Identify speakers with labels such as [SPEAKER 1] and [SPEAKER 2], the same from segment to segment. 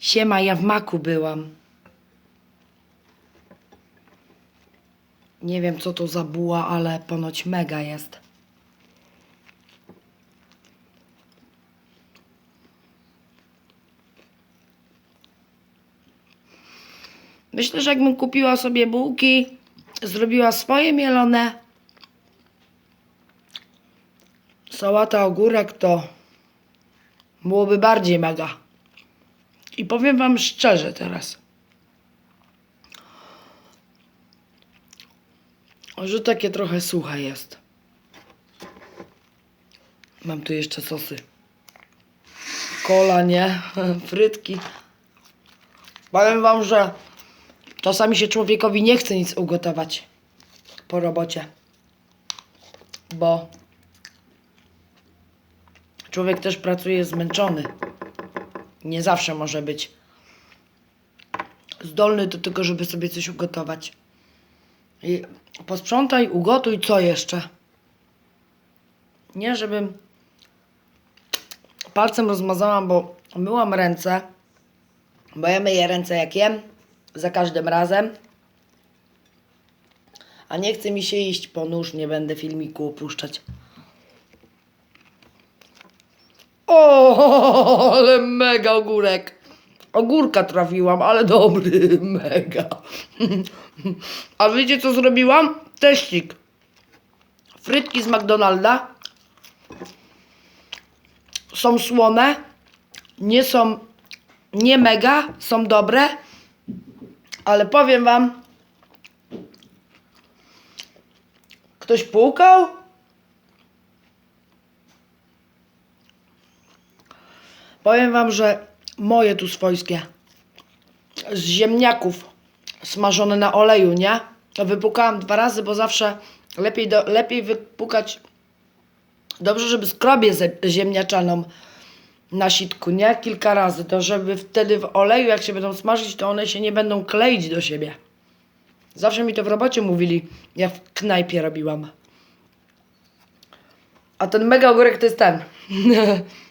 [SPEAKER 1] Siema, ja w maku byłam. Nie wiem, co to za buła, ale ponoć mega jest. Myślę, że jakbym kupiła sobie bułki, zrobiła swoje mielone, sałata, ogórek, to byłoby bardziej mega. I powiem wam szczerze teraz, że takie trochę suche jest. Mam tu jeszcze sosy. Kola, nie? Frytki. Powiem wam, że czasami się człowiekowi nie chce nic ugotować po robocie. Bo człowiek też pracuje zmęczony. Nie zawsze może być zdolny do tego, żeby sobie coś ugotować. I posprzątaj, ugotuj, co jeszcze? Nie, żebym palcem rozmazałam, bo myłam ręce, bo ja myję ręce jak jem, za każdym razem. A nie chce mi się iść po nóż, nie będę filmiku opuszczać. O, ale mega ogórek. Ogórka trafiłam, ale dobry, mega. A wiecie co zrobiłam? Teścik. Frytki z McDonalda. Są słone. Nie są, nie mega, są dobre. Ale powiem wam, ktoś pukał? Powiem wam, że moje tu swojskie z ziemniaków smażone na oleju, nie? To wypukałam dwa razy, bo zawsze lepiej, do, lepiej wypukać dobrze, żeby skrobię ziemniaczaną na sitku, nie? Kilka razy, to żeby wtedy w oleju, jak się będą smażyć, to one się nie będą kleić do siebie. Zawsze mi to w robocie mówili, jak w knajpie robiłam. A ten mega ogórek to jest ten.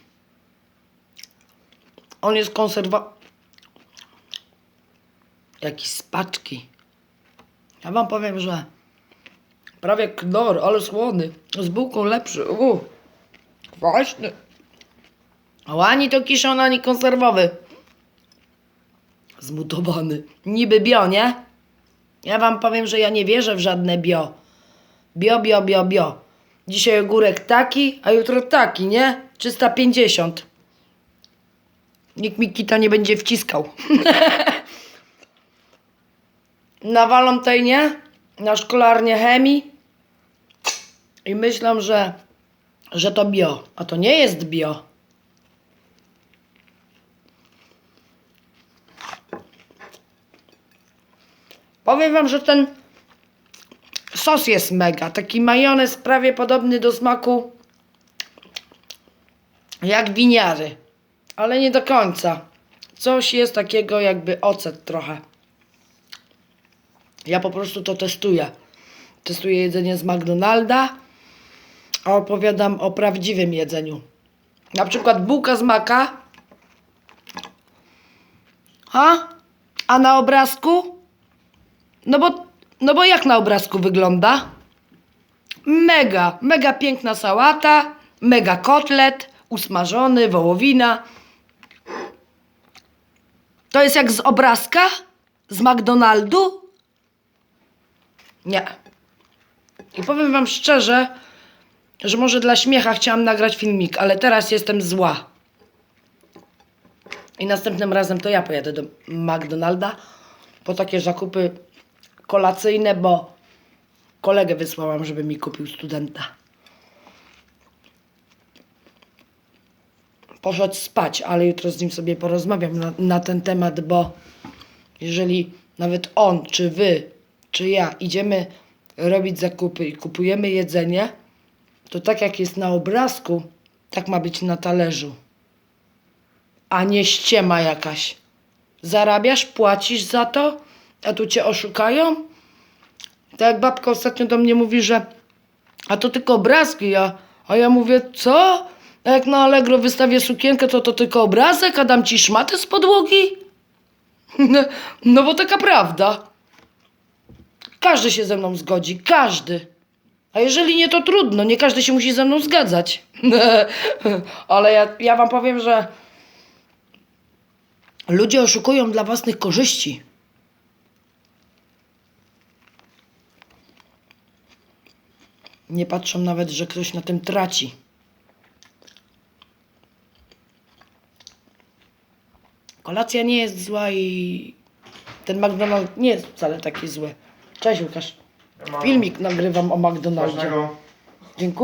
[SPEAKER 1] On jest konserwa... Jakiś z paczki. Ja wam powiem, że prawie knor, ale słony. Z bułką lepszy. U, kwaśny. O, ani to kiszony, ani konserwowy. Zmutowany. Niby bio, nie? Ja wam powiem, że ja nie wierzę w żadne bio. Bio, bio, bio, bio. Dzisiaj ogórek taki, a jutro taki, nie? 350. Nikt mi kita nie będzie wciskał. na Walentejnie, na szkolarnię chemii i myślę, że, że to bio. A to nie jest bio. Powiem wam, że ten sos jest mega. Taki majonez prawie podobny do smaku jak winiary. Ale nie do końca. Coś jest takiego jakby ocet trochę. Ja po prostu to testuję. Testuję jedzenie z McDonalda, a opowiadam o prawdziwym jedzeniu. Na przykład bułka z maka. A? A na obrazku? No bo, no bo jak na obrazku wygląda? Mega, mega piękna sałata, mega kotlet, usmażony, wołowina. To jest jak z obrazka? Z McDonaldu? Nie. I powiem wam szczerze, że może dla śmiecha chciałam nagrać filmik, ale teraz jestem zła. I następnym razem to ja pojadę do McDonalda po takie zakupy kolacyjne, bo kolegę wysłałam, żeby mi kupił studenta. Poszedł spać, ale jutro z nim sobie porozmawiam na, na ten temat, bo jeżeli nawet on, czy wy, czy ja idziemy robić zakupy i kupujemy jedzenie, to tak jak jest na obrazku, tak ma być na talerzu. A nie ściema jakaś. Zarabiasz, płacisz za to, a tu cię oszukają? Tak jak babka ostatnio do mnie mówi, że a to tylko obrazki, ja, a ja mówię, co? Jak na Allegro wystawię sukienkę, to to tylko obrazek, a dam ci szmatę z podłogi? No bo taka prawda. Każdy się ze mną zgodzi, każdy. A jeżeli nie, to trudno, nie każdy się musi ze mną zgadzać. Ale ja, ja wam powiem, że ludzie oszukują dla własnych korzyści. Nie patrzą nawet, że ktoś na tym traci. Kolacja nie jest zła i ten McDonald's nie jest wcale taki zły. Cześć Łukasz. Filmik nagrywam o McDonaldzie. Dziękuję.